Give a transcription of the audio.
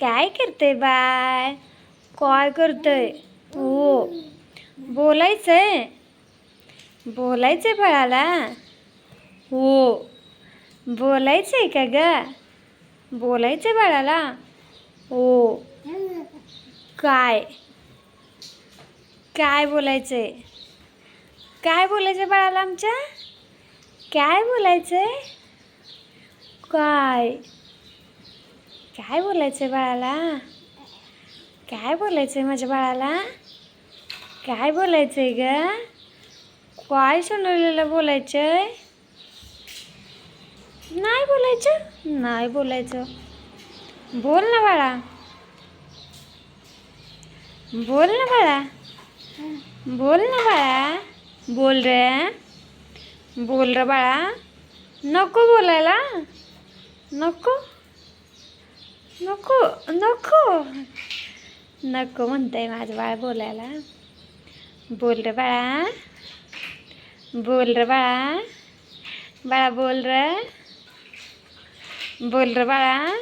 काय करते बाय? काय करतंय? हो बोलायचंय. बोलायचंय बाळाला? हो. बोलायचंय का ग? बोलायचंय बाळाला? हो. काय? काय बोलायचंय? काय बोलायचंय बाळाला आमच्या? काय बोलायचंय? काय? काय बोलायचंय बाळाला? काय बोलायचंय माझ्या बाळाला? काय बोलायचं आहे ग? काय सोनवलेलं बोलायचंय? नाही बोलायचं? नाही बोलायचं. बोल ना बाळा. बोल ना बाळा. बोल ना बाळा. बोल रे. बोल रे बाळा. नको बोलायला. नको? नको नको. नको म्हणतंय माझं बाळ बोलायला. बोल रे बाळा. बोल रे बाळा. बाळा बोल रे. बोल रे बाळा.